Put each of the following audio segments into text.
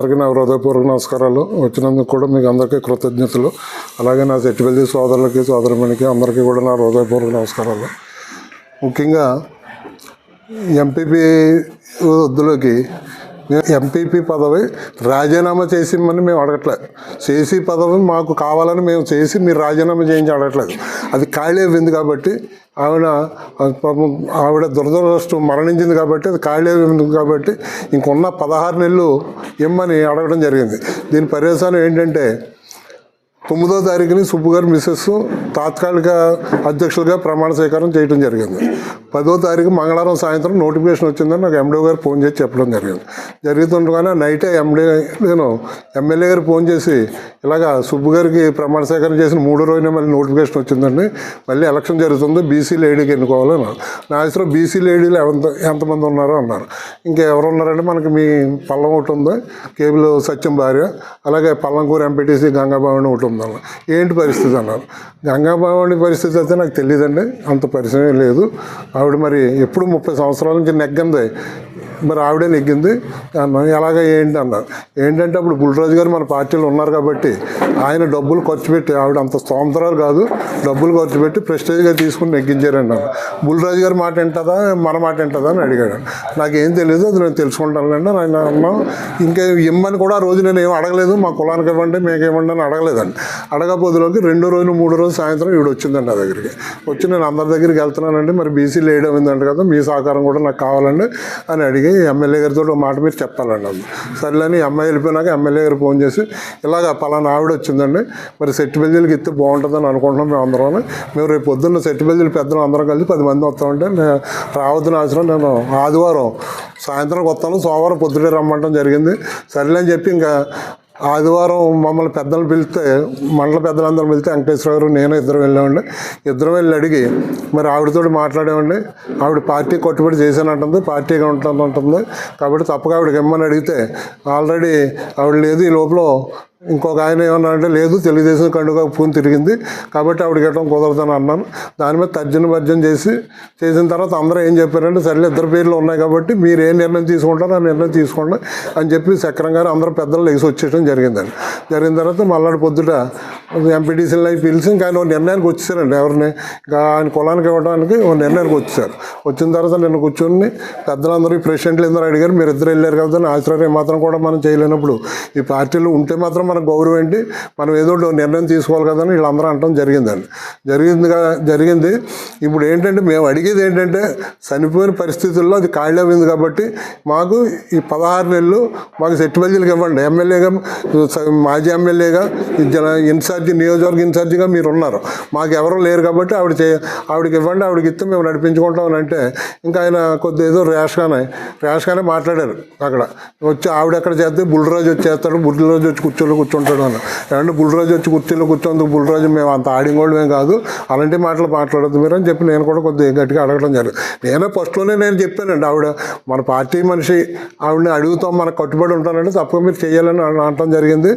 అందరికీ నా హృదయపూర్వక నమస్కారాలు. వచ్చినందుకు కూడా మీకు అందరికీ కృతజ్ఞతలు. అలాగే నా సెట్టిపల్లి సోదరులకి సోదరుమణికి అందరికీ కూడా నా హృదయపూర్వక నమస్కారాలు. ముఖ్యంగా ఎంపీపీ వద్దులోకి ఎంపీపీ పదవి రాజీనామా చేసిమని మేము అడగట్లేదు. చేసి పదవి మాకు కావాలని మేము చేసి మీరు రాజీనామా చేయించి అడగట్లేదు. అది ఖాళీ అయింది కాబట్టి ఆవిడ పాపం ఆవిడ దురదృష్టం మరణించింది కాబట్టి అది ఖాళీ కాబట్టి ఇంకున్న పదహారు నెలలు ఇమ్మని అడగడం జరిగింది. దీని పర్యవసానం ఏంటంటే తొమ్మిదో తారీఖుని సుబ్బు గారు మిస్సెస్ తాత్కాలిక అధ్యక్షులుగా ప్రమాణ స్వీకారం చేయడం జరిగింది. పదో తారీఖు మంగళవారం సాయంత్రం నోటిఫికేషన్ వచ్చిందని నాకు ఎండీ గారు ఫోన్ చేసి చెప్పడం జరిగింది. జరుగుతుండగానే నైటే ఎండీ నేను ఎమ్మెల్యే గారు ఫోన్ చేసి ఇలాగా సుబ్బు గారికి ప్రమాణ స్వీకారం చేసిన మూడో రోజునే మళ్ళీ నోటిఫికేషన్ వచ్చిందండి. మళ్ళీ ఎలక్షన్ జరుగుతుంది బీసీ లేడీకి ఎన్నుకోవాలని నా ఆశలో బీసీ లేడీలు ఎంత ఎంతమంది ఉన్నారో అన్నారు. ఇంకెవరు ఉన్నారంటే మనకి మీ పల్లం ఒకటి ఉంది కేబుల్ సత్యం భార్య అలాగే పల్లంకూరు ఎంపీటీసీ గంగాభావని ఒకటి ఉందన్న ఏంటి పరిస్థితి అన్నారు. గంగాభావని పరిస్థితి అయితే నాకు తెలియదండి అంత పరిచయం లేదు. ఆవిడ మరి ఎప్పుడు ముప్పై సంవత్సరాల నుంచి నెగ్గింది. మరి ఆవిడే నెగ్గింది. అన్నాను ఎలాగ ఏంటి అన్నారు ఏంటంటే అప్పుడు బుల్రాజు గారు మన పార్టీలో ఉన్నారు కాబట్టి ఆయన డబ్బులు ఖర్చు పెట్టి ఆవిడ అంత స్తోమతరాలు కాదు డబ్బులు ఖర్చు పెట్టి ప్రెస్టేజ్గా తీసుకుని నెగ్గించారండి అన్న బుల్రాజు గారి మాట వింటుందా మన మాట వింటుందా అని అడిగాడు. నాకేం తెలియదు అది నేను తెలుసుకుంటానులేండి ఆయన అన్నాం ఇంకా ఇమ్మని కూడా ఆ రోజు నేను ఏం అడగలేదు మా కులానికి ఇవ్వండి మేకేమండి అని అడగలేదండి. అడగపోదులోకి రెండో రోజు మూడో రోజు సాయంత్రం ఈవిడ వచ్చిందండి నా దగ్గరికి. వచ్చి నేను అందరి దగ్గరికి వెళ్తున్నానండి మరి బీసీ లేట్ అయిందంట కదా మీ సహకారం కూడా నాకు కావాలండి అని అడిగి ఎమ్మెల్యే గారితో ఒక మాట మీరు చెప్పాలండి అన్న సర్లేని అమ్మాయి వెళ్ళిపోయినాక ఎమ్మెల్యే గారు ఫోన్ చేసి ఇలాగ పలానా ఆవిడ వచ్చిందండి మరి సెట్ బెల్జీలకి ఇస్తే బాగుంటుందని అనుకుంటున్నాం మేము అందరం మేము రేపు పొద్దున్న సెట్ బెల్జీలు పెద్దలు అందరం కలిసి పది మంది వస్తామంటే నేను రావద్దని అవసరం నేను ఆదివారం సాయంత్రం వస్తాను సోమవారం పొద్దుటే రమ్మంటం జరిగింది. సర్లే అని చెప్పి ఇంకా ఆదివారం మమ్మల్ని పెద్దలు పిలిస్తే మండల పెద్దలందరూ పిలిస్తే వెంకటేశ్వర గారు నేను ఇద్దరు వెళ్ళామండి. ఇద్దరు వెళ్ళి అడిగి మరి ఆవిడతో మాట్లాడామండి. ఆవిడ పార్టీ కొట్టుబడి చేశానంటుంది పార్టీగా ఉంటుంది కాబట్టి తప్పక ఆవిడకి ఇమ్మని అడిగితే ఆల్రెడీ ఆవిడ లేదు ఈ లోపల ఇంకొక ఆయన ఏమన్నా అంటే లేదు తెలుగుదేశం కండుగా పూని తిరిగింది. కాబట్టి ఆవిడ గట్టం కుదరదని అన్నాను. దాని మీద తర్జన భర్జన చేసి చేసిన తర్వాత అందరూ ఏం చెప్పారంటే సరే ఇద్దరు పేర్లు ఉన్నాయి కాబట్టి మీరు ఏ నిర్ణయం తీసుకుంటారో ఆ నిర్ణయం తీసుకోండి అని చెప్పి చక్రం గారు అందరూ పెద్దలు లేచి వచ్చేయడం జరిగిందండి. జరిగిన తర్వాత మళ్ళాడి పొద్దుట ఎంపీటీసీలు అవి పిలిచి ఇంకా ఆయన ఒక నిర్ణయానికి వచ్చేసారండి ఎవరిని. ఇంకా ఆయన కులానికి ఇవ్వడానికి ఒక నిర్ణయానికి వచ్చేసారు. వచ్చిన తర్వాత నేను కూర్చొని పెద్దలందరూ ఈ ప్రెసిడెంట్లు అందరూ అడిగారు? మీరు ఇద్దరు వెళ్ళారు కదా ఆశ్చర్యం మాత్రం కూడా మనం చేయలేనప్పుడు. ఈ పార్టీలు ఉంటే మాత్రం మనకు గౌరవం ఏంటి మనం ఏదో ఒకటి నిర్ణయం తీసుకోవాలి కదా అని వీళ్ళందరూ అంటాం జరిగిందండి. జరిగింది జరిగింది. ఇప్పుడు ఏంటంటే మేము అడిగేది ఏంటంటే చనిపోయిన పరిస్థితుల్లో అది ఖాళీ అయింది కాబట్టి మాకు ఈ పదహారు నెలలు మాకు సెట్టుబల్జీలకు ఇవ్వండి. ఎమ్మెల్యేగా మాజీ ఎమ్మెల్యేగా జన ఇన్ఛార్జి నియోజకవర్గ ఇన్ఛార్జిగా మీరు ఉన్నారు మాకు ఎవరూ లేరు కాబట్టి ఆవిడ చే ఆవిడకి ఇవ్వండి ఆవిడకి ఇస్తే మేము నడిపించుకుంటామని అంటే ఇంకా ఆయన కొద్ది ఏదో ర్యాష్గానే ర్యాష్గానే మాట్లాడారు అక్కడ. వచ్చి ఆవిడ ఎక్కడ చేస్తే బుల్రాజు వచ్చి చేస్తాడు బుల్రాజు వచ్చి కూర్చోలు కూర్చుంటాడు అని ఏమంటే బుల్రాజు వచ్చి కుర్చీలో కూర్చోందుకు బుల్రాజు మేము అంత ఆడింగోళ్ళమేం కాదు అలాంటి మాటలు మాట్లాడద్దు మీరు అని చెప్పి నేను కూడా కొద్దిగా గట్టిగా అడగడం జరిగింది. నేనే ఫస్ట్లోనే నేను చెప్పానండి ఆవిడ మన పార్టీ మనిషి ఆవిడని అడుగుతాం మనకు కట్టుబడి ఉంటానంటే తప్పక మీరు చేయాలని అనటం జరిగింది.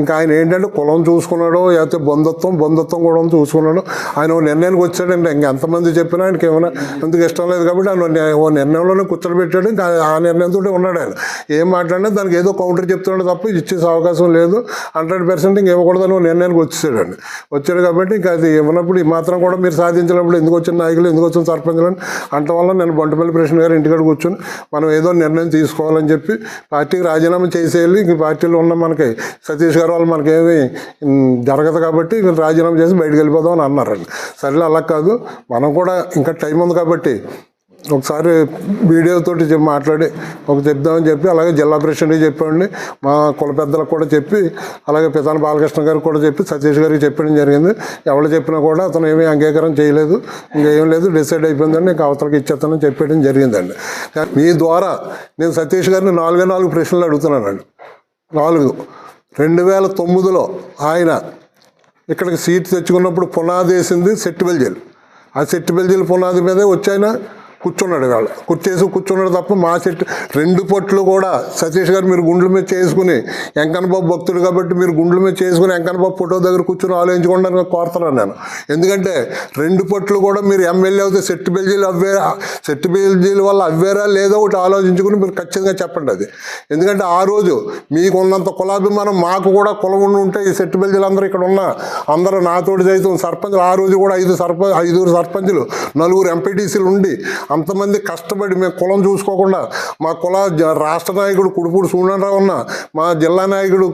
ఇంకా ఆయన ఏంటంటే కులం చూసుకున్నాడు లేకపోతే బంధుత్వం బంధుత్వం కూడా చూసుకున్నాడు ఆయన ఓ నిర్ణయానికి వచ్చాడండి. ఇంకా ఎంతమంది చెప్పినా ఆయనకి ఏమైనా ఎందుకు ఇష్టం లేదు కాబట్టి ఆయన ఓ నిర్ణయంలోనే కూర్చోబెట్టాడు. ఇంకా ఆ నిర్ణయంతో ఉన్నాడు ఆయన. ఏం మాట్లాడినా దానికి ఏదో కౌంటర్ చెప్తున్నాడు తప్ప ఇచ్చే అవకాశం లేదు. హండ్రెడ్ పర్సెంట్ ఇంక ఇవ్వకూడదని నిర్ణయానికి వచ్చేసాడండి. వచ్చాడు కాబట్టి ఇంకా అది ఇవ్వనప్పుడు ఈ మాత్రం కూడా మీరు సాధించినప్పుడు ఎందుకు వచ్చిన నాయకులు ఎందుకు వచ్చిన సర్పంచులు అని అంట వల్ల నేను బంటుపల్లి ప్రశ్న గారు ఇంటికాడ కూర్చొని మనం ఏదో నిర్ణయం తీసుకోవాలని చెప్పి పార్టీకి రాజీనామా చేసేయాలి. ఇంక పార్టీలో ఉన్న మనకి సతీష్ గారు వాళ్ళు మనకేమి జరగదు కాబట్టి రాజీనామా చేసి బయటకు వెళ్ళిపోదాం అని అన్నారండి. సరేలే అలా కాదు. మనం కూడా ఇంకా టైం ఉంది కాబట్టి ఒకసారి వీడియోతోటి మాట్లాడి ఒక చెప్దామని చెప్పి అలాగే జిల్లా ప్రెసిడెంట్కి చెప్పండి. మా కుల పెద్దలకు కూడా చెప్పి అలాగే పితాన బాలకృష్ణ గారికి కూడా చెప్పి సతీష్ గారికి చెప్పడం జరిగింది. ఎవరు చెప్పినా కూడా అతను ఏమీ అంగీకారం చేయలేదు ఇంకేం లేదు డిసైడ్ అయిపోయిందండి ఇంకా అవతలకి ఇచ్చేస్తానని చెప్పడం జరిగిందండి. మీ ద్వారా నేను సతీష్ గారిని నాలుగే నాలుగు ప్రశ్నలు అడుగుతున్నానండి. నాలుగు. రెండు వేల తొమ్మిదిలో ఆయన ఇక్కడికి సీట్ తెచ్చుకున్నప్పుడు పునాది వేసింది సెట్టిబెల్ జైలు ఆ సెట్టిబెల్ జైలు పునాది మీదే వచ్చాయినా? కూర్చున్నాడు వాళ్ళు కుర్చేసి కూర్చున్నాడు తప్ప మా చెట్టు రెండు పొట్లు కూడా సతీష్ గారు మీరు గుండ్ల మీద చేసుకుని వెంకన్నబాబు భక్తుడు కాబట్టి మీరు గుండ్ల మీద చేసుకుని వెంకన్నబాబు ఫోటో దగ్గర కూర్చుని ఆలోచించకుండా అని కోరుతున్నాను నేను. ఎందుకంటే రెండు పొట్లు కూడా మీరు ఎమ్మెల్యే అవుతే సెట్టు బెల్జీలు అవ్వే సెట్టు బెల్జీల వల్ల అవ్వేరా లేదో ఒకటి ఆలోచించుకుని మీరు ఖచ్చితంగా చెప్పండి అది. ఎందుకంటే ఆ రోజు మీకు ఉన్నంత కులాభిమానం మాకు కూడా కులం ఉండి ఉంటే ఈ సెట్టు బెల్జీలు అందరూ ఇక్కడ ఉన్న అందరూ నాతోటి సైతం సర్పంచులు. ఆ రోజు కూడా ఐదు సర్పంచ్ ఐదుగురు సర్పంచులు నలుగురు ఎంపీటీసీలు ఉండి అంతమంది కష్టపడి మేము కులం చూసుకోకుండా మా కుల రాష్ట్ర నాయకుడు కుడుపూడి సూర్యనారాయణ ఉన్న మా జిల్లా నాయకుడు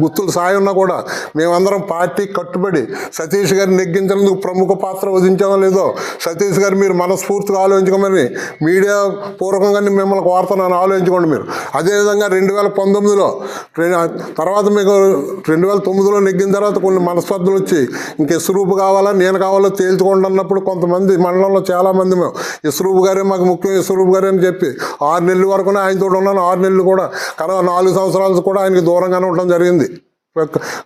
గుత్తులు సాయి ఉన్నా కూడా మేమందరం పార్టీ కట్టుబడి సతీష్ గారిని నెగ్గించినందుకు ప్రముఖ పాత్ర వహించామో లేదో సతీష్ గారు మీరు మనస్ఫూర్తిగా ఆలోచించమని మీడియా పూర్వకంగా మిమ్మల్ని కోరుతున్నాను ఆలోచించుకోండి మీరు. అదేవిధంగా రెండు వేల పంతొమ్మిదిలో తర్వాత మీకు రెండు వేల తొమ్మిదిలో నెగ్గిన తర్వాత కొన్ని మనస్పర్ధలు వచ్చి ఇంక ఇసురూపు కావాలా నేను కావాలో తేల్చుకోండి అన్నప్పుడు కొంతమంది మండలంలో చాలామంది మేము ఇసురూపు గారే మాకు ముఖ్యం స్వరూప్ గారే అని చెప్పి ఆరు నెలల వరకు ఆయనతో ఉన్నాను. ఆరు నెలలు కూడా కనుక నాలుగు సంవత్సరాలు కూడా ఆయనకి దూరంగానే ఉండడం జరిగింది.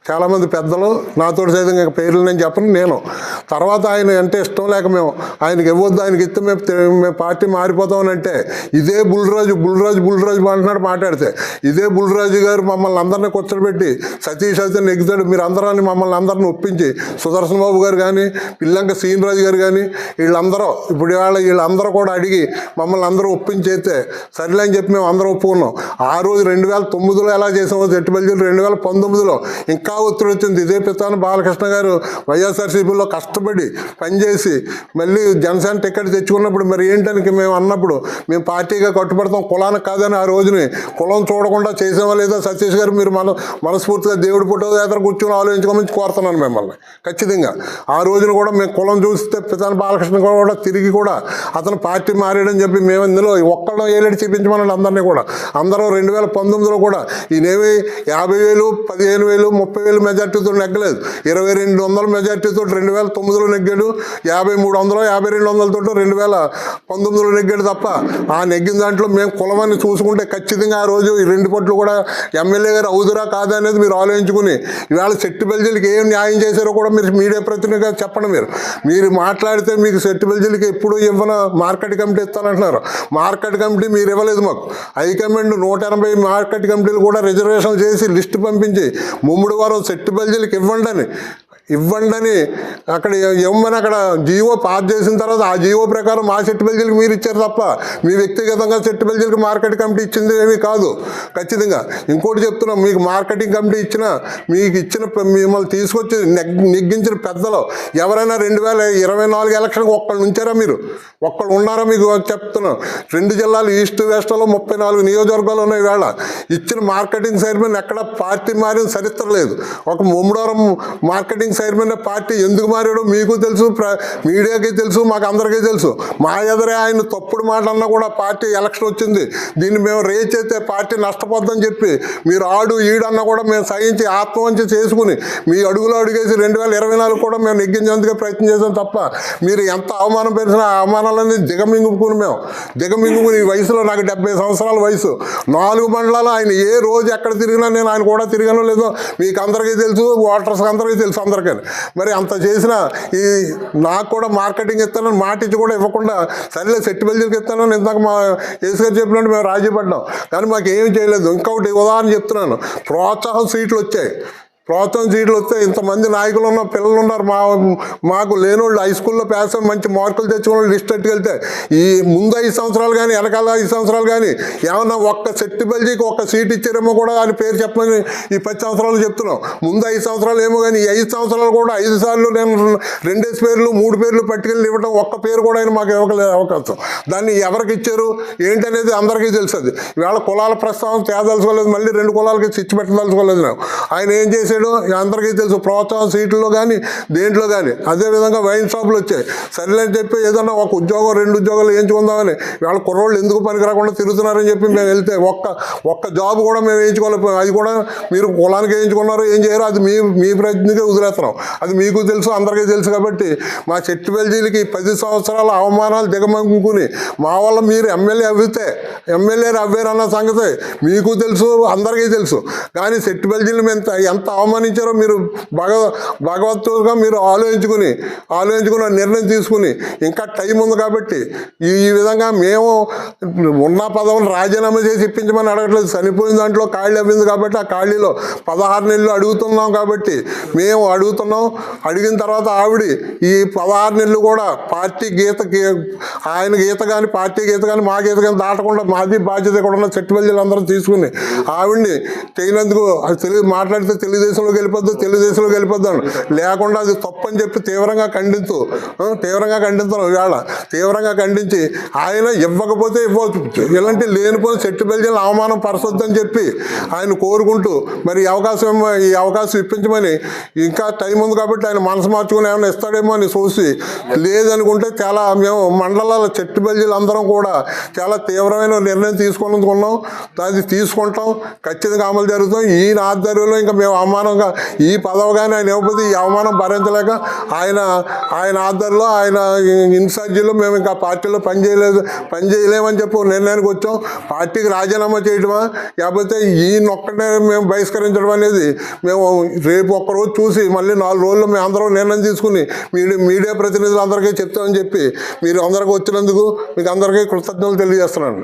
చాలామంది పెద్దలు నాతో సైతం ఇంకా పేర్లు నేను చెప్పను నేను. తర్వాత ఆయన అంటే ఇష్టం లేక మేము ఆయనకి ఇవ్వద్దు ఆయనకి ఇస్తే మేము మేము పార్టీ మారిపోతామని అంటే ఇదే బుల్రాజు బుల్రాజు బుల్రాజు అంటున్నాడు మాట్లాడితే. ఇదే బుల్రాజు గారు మమ్మల్ని అందరినీ కూర్చోబెట్టి సతీష్ అయితే నెగ్గుతాడు మీరు అందరాన్ని మమ్మల్ని అందరిని ఒప్పించి సుదర్శన్ బాబు గారు కానీ పిల్లంక సీనిరాజు గారు కానీ వీళ్ళందరూ ఇప్పుడు ఇవాళ వీళ్ళందరూ కూడా అడిగి మమ్మల్ని అందరూ ఒప్పించేస్తే సర్లే అని చెప్పి మేము అందరూ ఒప్పుకున్నాం. ఆ రోజు రెండు వేల తొమ్మిదిలో ఎలా చేసామో జట్టుబల్జీలు రెండు వేల పంతొమ్మిదిలో ఇంకా ఒత్తిడి వచ్చింది ఇదే పితాను బాలకృష్ణ గారు వైఎస్ఆర్సీపీలో కష్టపడి పనిచేసి మళ్ళీ జనసేన టికెట్ తెచ్చుకున్నప్పుడు మరి ఏంటనికి మేము అన్నప్పుడు మేము పార్టీగా కట్టుబడతాం కులానికి కాదని ఆ రోజుని కులం చూడకుండా చేసామో లేదో సతీష్ గారు మీరు మన మనస్ఫూర్తిగా దేవుడి ఫోటో దగ్గర కూర్చొని ఆలోచించుకోమని కోరుతున్నాను మిమ్మల్ని. ఖచ్చితంగా. ఆ రోజున కూడా మేము కులం చూస్తే పితాని బాలకృష్ణ కూడా తిరిగి కూడా అతను పార్టీ మారాడని చెప్పి మేము ఇందులో ఒక్కళ్ళం ఏలేడు చూపించమని అందరినీ కూడా. అందరూ రెండు వేల పంతొమ్మిదిలో కూడా ఈయనేమి యాభై వేలు పదిహేను వేలు ముప్పై వేలు మెజార్టీతో నెగ్గలేదు. ఇరవై రెండు వందల మెజార్టీతో రెండు వేల తొమ్మిదిలో నెగ్గాడు. యాభై మూడు వందలు యాభై రెండు వందలతో రెండు వేల పంతొమ్మిదిలో నెగ్గాడు తప్ప ఆ నెగ్గిన దాంట్లో మేము కులమని చూసుకుంటే ఖచ్చితంగా ఆ రోజు ఈ రెండు పట్లు కూడా ఎమ్మెల్యే గారు అవుదురా కాదా అనేది మీరు ఆలోచించుకుని ఇవాళ చెట్టు బెల్జీలకి ఏం న్యాయం చేశారో కూడా మీరు మీడియా ప్రతినిధిగా చెప్పండి మీరు. మీరు మాట్లాడితే మీకు చెట్టు బెల్జీలకి ఎప్పుడు ఇవ్వన మార్కెట్ కమిటీ ఇస్తానంటున్నారు. మార్కెట్ కమిటీ మీరు ఇవ్వలేదు మాకు. హైకమాండ్ నూట ఎనభై మార్కెట్ కమిటీలు కూడా రిజర్వేషన్ చేసి లిస్ట్ పంపించి ముమ్మిడి వారం సెట్టు బల్జీలకు ఇవ్వండి అని. ఇవ్వండి అని అక్కడ ఇవ్వమని అక్కడ జీవో పాస్ చేసిన తర్వాత ఆ జీవో ప్రకారం మా చెట్టు బెల్జీలకు మీరు ఇచ్చారు తప్ప మీ వ్యక్తిగతంగా చెట్టు బెల్జీలకు మార్కెట్ కమిటీ ఇచ్చింది ఏమీ కాదు. ఖచ్చితంగా. ఇంకోటి చెప్తున్నాం మీకు మార్కెటింగ్ కమిటీ ఇచ్చిన మీకు ఇచ్చిన మిమ్మల్ని తీసుకొచ్చి నెగ్ నెగ్గించిన పెద్దలు ఎవరైనా రెండు వేల ఇరవై నాలుగు ఎలక్షన్కి ఒక్కళ్ళు ఉంచారా మీరు? ఒక్కళ్ళు ఉన్నారా మీకు? చెప్తున్నాం. రెండు జిల్లాలు ఈస్ట్ వెస్ట్లో ముప్పై నాలుగు నియోజకవర్గాలు ఉన్నాయి వేళ. ఇచ్చిన మార్కెటింగ్ చైర్మన్ ఎక్కడ పార్టీ మారిన చరిత్ర లేదు. ఒక ముమ్మడోరం మార్కెటింగ్ చైర్మన్ పార్టీ ఎందుకు మారాడో మీకు తెలుసు ప్ర- మీడియాకి తెలుసు మాకు అందరికీ తెలుసు. మా ఎదురే ఆయన తప్పుడు మాట అన్నా కూడా పార్టీ ఎలక్షన్ వచ్చింది. దీన్ని మేము రేజ్ చేస్తే పార్టీ నష్టపోద్దని చెప్పి మీరు ఆడు ఈడన్నా కూడా మేము సహించి ఆత్మవంచి చేసుకుని మీ అడుగులో అడుగేసి రెండు వేల ఇరవై నాలుగు కూడా మేము నెగ్గించేందుకే ప్రయత్నం చేసాం తప్ప మీరు ఎంత అవమానం పెరిచినా ఆ అవమానాలన్నీ దిగమింగుకుని మేము. దిగమింగుకుని ఈ వయసులో నాకు డెబ్బై సంవత్సరాల వయసు. నాలుగు మండలాలు ఆయన ఏ రోజు ఎక్కడ తిరిగినా నేను ఆయన కూడా తిరిగానో లేదో మీకు అందరికీ తెలుసు ఓటర్స్కి అందరికీ తెలుసు అందరికీ మరి అంత చేసిన ఈ నాకు కూడా మార్కెటింగ్ ఇస్తానని మాట ఇచ్చి కూడా ఇవ్వకుండా సరేలే సెట్ బెల్జీకి ఇస్తానని ఇందాక మా ఏసుగారు చెప్పినట్టు మేము రాజీ పడ్డాం కానీ మాకు ఏమి చేయలేదు. ఇంకొకటి ఉదాహరణ చెప్తున్నాను. ప్రోత్సాహం సీట్లు వచ్చాయి. ప్రభుత్వం సీట్లు వస్తే ఇంతమంది నాయకులు ఉన్న పిల్లలు ఉన్నారు మా మాకు లేనోళ్ళు హై స్కూల్లో పాస్ మంచి మార్కులు తెచ్చుకున్న లిస్ట్ వెళ్తే ఈ ముందు ఐదు సంవత్సరాలు కానీ వెనకాల ఐదు సంవత్సరాలు కానీ ఏమన్నా ఒక్క సెట్టి బల్జీకి ఒక్క సీట్ ఇచ్చారేమో కూడా అని పేరు చెప్పమని ఈ పది సంవత్సరాలు చెప్తున్నాం. ముందు ఐదు సంవత్సరాలు ఏమో కానీ ఈ ఐదు సంవత్సరాలు కూడా ఐదు సార్లు నేను రెండేసి పేర్లు మూడు పేర్లు పట్టుకెళ్ళి ఇవ్వడం ఒక్క పేరు కూడా ఆయన మాకు ఇవ్వలేదు అవకాశం. దాన్ని ఎవరికి ఇచ్చారు? ఏంటనేది అందరికీ తెలుస్తుంది ఇవాళ కులాల ప్రస్తావన తేదలుచుకోలేదు. మళ్ళీ రెండు కులాలకి చిచ్చి పెట్టదలుచుకోలేదు. నేను ఆయన ఏం చేశాడు? అందరికీ తెలుసు ప్రోత్సాహం సీట్లో కానీ దేంట్లో కానీ అదేవిధంగా వైన్ షాపులు వచ్చాయి. సరేలే అని చెప్పి ఏదన్నా ఒక ఉద్యోగం రెండు ఉద్యోగాలు వేయించుకుందామని వాళ్ళ కుర్రోళ్ళు ఎందుకు పనికి రాకుండా తిరుగుతున్నారని చెప్పి మేము వెళ్తే ఒక్క ఒక్క జాబ్ కూడా మేము వేయించుకోలేకపోయాం అది కూడా మీరు కులానికి వేయించుకున్నారు ఏం చేయరు అది మీ మీ ప్రయత్నికే వదిలేస్తున్నాం. అది మీకు తెలుసు అందరికీ తెలుసు కాబట్టి మా చెట్టు వెల్జీలకి పది సంవత్సరాల అవమానాలు దిగమంకుని మా వల్ల మీరు ఎమ్మెల్యే అవ్వితే ఎమ్మెల్యే అవ్వారన్న సంగతి మీకు తెలుసు అందరికీ తెలుసు. కానీ సెట్టు బెల్జీలు మేము ఎంత- ఎంత అవమానించారో మీరు భగ భగవత్తుగా మీరు ఆలోచించుకుని ఆలోచించుకుని నిర్ణయం తీసుకుని ఇంకా టైం ఉంది కాబట్టి ఈ విధంగా మేము ఉన్న పదవులు రాజీనామా చేసి ఇప్పించమని అడగట్లేదు. చనిపోయిన దాంట్లో ఖాళీ అయింది కాబట్టి ఆ ఖాళీలో పదహారు నెలలు అడుగుతున్నాం కాబట్టి మేము అడుగుతున్నాం. అడిగిన తర్వాత ఆవిడ ఈ పదహారు నెలలు కూడా పార్టీ గీత ఆయన గీత కానీ పార్టీ గీత కానీ మా గీత కానీ దాటకుండా మాది బాధ్యత కూడా ఉన్న చెట్టుబల్జీలు అందరం తీసుకుని ఆవిడ్ని తగినందుకు అది మాట్లాడితే మాట్లాడితే తెలుగుదేశంలోకి వెళ్ళిపోద్దు తెలుగుదేశంలోకి వెళ్ళిపోద్దాను లేకుండా అది తప్పు అని చెప్పి తీవ్రంగా ఖండిస్తూ తీవ్రంగా ఖండిస్తున్నాం ఇవాళ. తీవ్రంగా ఖండించి ఆయన ఇవ్వకపోతే ఇవ్వచ్చు ఇలాంటి లేనిపోయిన చెట్టు బెల్జీలు అవమానం పరచొద్దని చెప్పి ఆయన కోరుకుంటూ మరి ఈ అవకాశం ఈ అవకాశం ఇప్పించమని ఇంకా టైం ఉంది కాబట్టి ఆయన మనసు మార్చుకుని ఏమైనా ఇస్తాడేమో అని చూసి లేదనుకుంటే చాలా మేము మండలాల చెట్టు బెల్జీలు అందరం కూడా చాలా తీవ్రమైన నిర్ణయం తీసుకున్నాం అది తీసుకుంటాం. ఖచ్చితంగా అమలు జరుగుతాం. ఈ ఆధ్వర్యంలో ఇంకా మేము అవమానంగా ఈ పదవి కానీ ఆయన ఇవ్వకపోతే ఈ అవమానం భరించలేక ఆయన ఆయన ఆధ్వర్యంలో ఆయన ఇన్ఛార్జీలో మేము ఇంకా పార్టీలో పనిచేయలేదు పనిచేయలేమని పని చేయలేమని చెప్పి నిర్ణయానికి వచ్చాం. పార్టీకి రాజీనామా చేయడమా లేకపోతే ఈ మేము బహిష్కరించడం అనేది మేము రేపు ఒక్కరోజు చూసి మళ్ళీ నాలుగు రోజుల్లో మేము అందరం నిర్ణయం తీసుకుని మీడియా మీడియా ప్రతినిధులు అందరికీ చెప్తామని చెప్పి మీరు అందరికీ వచ్చినందుకు మీకు అందరికీ కృతజ్ఞతలు తెలియజేస్తున్నాను.